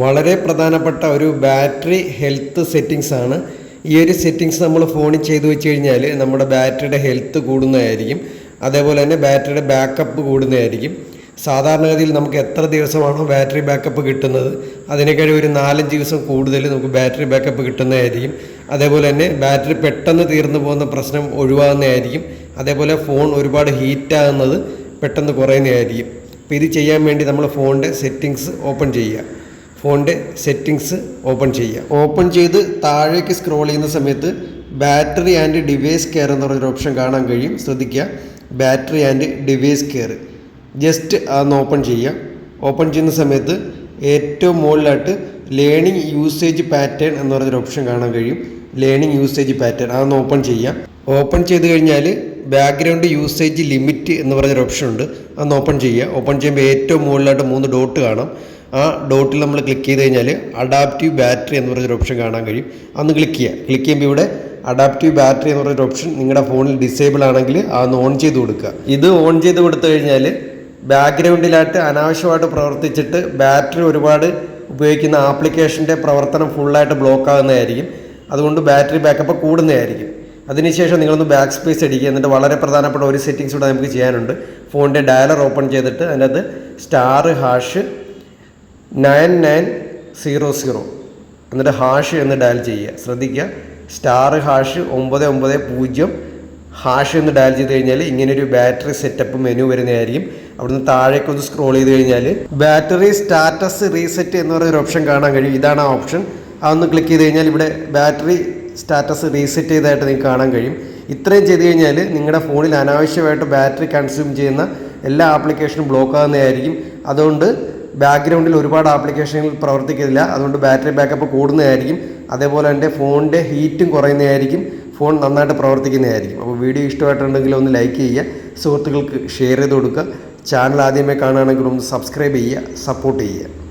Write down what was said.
വളരെ പ്രധാനപ്പെട്ട ഒരു ബാറ്ററി ഹെൽത്ത് സെറ്റിങ്സ് ആണ്. ഈ ഒരു സെറ്റിങ്സ് നമ്മൾ ഫോണിൽ ചെയ്തു വെച്ച് കഴിഞ്ഞാൽ നമ്മുടെ ബാറ്ററിയുടെ ഹെൽത്ത് കൂടുന്നതായിരിക്കും. അതേപോലെ തന്നെ ബാറ്ററിയുടെ ബാക്കപ്പ് കൂടുന്നതായിരിക്കും. സാധാരണഗതിയിൽ നമുക്ക് എത്ര ദിവസമാണോ ബാറ്ററി ബാക്കപ്പ് കിട്ടുന്നത്? അതിനേക്കാൾ ഒരു നാലഞ്ച് ദിവസം കൂടുതൽ നമുക്ക് ബാറ്ററി ബാക്കപ്പ് കിട്ടുന്നതായിരിക്കും. അതേപോലെ തന്നെ ബാറ്ററി പെട്ടെന്ന് തീർന്നു പോകുന്ന പ്രശ്നം ഒഴിവാകുന്നതായിരിക്കും. അതേപോലെ ഫോൺ ഒരുപാട് ഹീറ്റാകുന്നത് പെട്ടെന്ന് കുറയുന്നതായിരിക്കും. അപ്പോൾ ഇത് ചെയ്യാൻ വേണ്ടി നമ്മൾ ഫോണിന്റെ സെറ്റിങ്സ് ഓപ്പൺ ചെയ്യുക. ഫോണിന്റെ സെറ്റിങ്സ് ഓപ്പൺ ചെയ്യുക. ഓപ്പൺ ചെയ്ത് താഴേക്ക് സ്ക്രോൾ ചെയ്യുന്ന സമയത്ത് ബാറ്ററി ആൻഡ് ഡിവൈസ് കെയർ എന്ന് പറഞ്ഞൊരു ഓപ്ഷൻ കാണാൻ കഴിയും. ശ്രദ്ധിക്കുക. Battery and device care just അതൊന്ന് ഓപ്പൺ ചെയ്യുക. ഓപ്പൺ ചെയ്യുന്ന സമയത്ത് ഏറ്റവും മുകളിലായിട്ട് ലേണിംഗ് യൂസേജ് പാറ്റേൺ എന്ന് പറഞ്ഞൊരു ഓപ്ഷൻ കാണാൻ കഴിയും. ലേണിംഗ് യൂസേജ് പാറ്റേൺ അതൊന്ന് ഓപ്പൺ ചെയ്യുക. ഓപ്പൺ ചെയ്ത് കഴിഞ്ഞാൽ ബാക്ക്ഗ്രൗണ്ട് യൂസേജ് ലിമിറ്റ് എന്ന് പറഞ്ഞൊരു ഓപ്ഷൻ ഉണ്ട്. അതൊന്ന് ഓപ്പൺ ചെയ്യുക. ഓപ്പൺ ചെയ്യുമ്പോൾ ഏറ്റവും മുകളിലായിട്ട് മൂന്ന് ഡോട്ട് കാണാം. ആ ഡോട്ടിൽ നമ്മൾ ക്ലിക്ക് ചെയ്ത് കഴിഞ്ഞാൽ അഡാപ്റ്റീവ് ബാറ്ററി എന്ന് പറഞ്ഞൊരു ഓപ്ഷൻ കാണാൻ കഴിയും. അന്ന് ക്ലിക്ക് ചെയ്യുക. ക്ലിക്ക് ചെയ്യുമ്പോൾ ഇവിടെ അഡാപ്റ്റീവ് ബാറ്ററി എന്ന് പറഞ്ഞൊരു ഓപ്ഷൻ നിങ്ങളുടെ ഫോണിൽ ഡിസേബിൾ ആണെങ്കിൽ അതൊന്ന് ഓൺ ചെയ്ത് കൊടുക്കുക. ഇത് ഓൺ ചെയ്ത് കൊടുത്തു കഴിഞ്ഞാൽ ബാക്ക്ഗ്രൗണ്ടിലായിട്ട് അനാവശ്യമായിട്ട് പ്രവർത്തിച്ചിട്ട് ബാറ്ററി ഒരുപാട് ഉപയോഗിക്കുന്ന ആപ്ലിക്കേഷന്റെ പ്രവർത്തനം ഫുള്ളായിട്ട് ബ്ലോക്ക് ആകുന്നതായിരിക്കും അതുകൊണ്ട് ബാറ്ററി ബാക്കപ്പ് കൂടുന്നതായിരിക്കും. അതിനുശേഷം നിങ്ങളൊന്ന് ബാക്ക് സ്പേസ് അടിക്കുക. എന്നിട്ട് വളരെ പ്രധാനപ്പെട്ട ഒരു സെറ്റിങ്സ് കൂടെ നമുക്ക് ചെയ്യാനുണ്ട്. ഫോണിന്റെ ഡയലർ ഓപ്പൺ ചെയ്തിട്ട് അതിനകത്ത് star hash nine nine zero zero. എന്നിട്ട് ഹാഷ് എന്ന് ഡയൽ ചെയ്യുക. ശ്രദ്ധിക്കുക. സ്റ്റാർ ഹാഷ് ഒമ്പത് ഒമ്പത് പൂജ്യം. ഹാഷ് എന്ന് ഡയൽ ചെയ്ത് കഴിഞ്ഞാൽ ഇങ്ങനൊരു ബാറ്ററി സെറ്റപ്പ് മെനു വരുന്നതായിരിക്കും. അവിടുന്ന് താഴേക്ക് ഒന്ന് സ്ക്രോൾ ചെയ്ത് കഴിഞ്ഞാൽ ബാറ്ററി സ്റ്റാറ്റസ് റീസെറ്റ് എന്ന് പറയുന്ന ഒരു ഓപ്ഷൻ കാണാൻ കഴിയും. ഇതാണ് ആ ഓപ്ഷൻ അതൊന്ന് ക്ലിക്ക് ചെയ്ത് കഴിഞ്ഞാൽ ഇവിടെ ബാറ്ററി സ്റ്റാറ്റസ് റീസെറ്റ് ചെയ്തതായിട്ട് നിങ്ങൾക്ക് കാണാൻ കഴിയും. ഇത്രയും ചെയ്ത് കഴിഞ്ഞാൽ നിങ്ങളുടെ ഫോണിൽ അനാവശ്യമായിട്ട് ബാറ്ററി കൺസ്യൂം ചെയ്യുന്ന എല്ലാ ആപ്ലിക്കേഷനും ബ്ലോക്ക് ആകുന്നതായിരിക്കും അതുകൊണ്ട് ബാക്ക്ഗ്രൗണ്ടിൽ ഒരുപാട് ആപ്ലിക്കേഷനുകൾ പ്രവർത്തിക്കില്ല അതുകൊണ്ട് ബാറ്ററി ബാക്കപ്പ് കൂടുന്നതായിരിക്കും. അതേപോലെ തന്നെ ഫോണിന്റെ ഹീറ്റും കുറയുന്നതായിരിക്കും. ഫോൺ നന്നായിട്ട് പ്രവർത്തിക്കുന്നതായിരിക്കും. അപ്പോൾ വീഡിയോ ഇഷ്ടമായിട്ടുണ്ടെങ്കിൽ ഒന്ന് ലൈക്ക് ചെയ്യുക സുഹൃത്തുക്കൾക്ക് ഷെയർ ചെയ്ത് കൊടുക്കുക. ചാനൽ ആദ്യമേ കാണുകയാണെങ്കിൽ ഒന്ന് സബ്സ്ക്രൈബ് ചെയ്യുക സപ്പോർട്ട് ചെയ്യുക.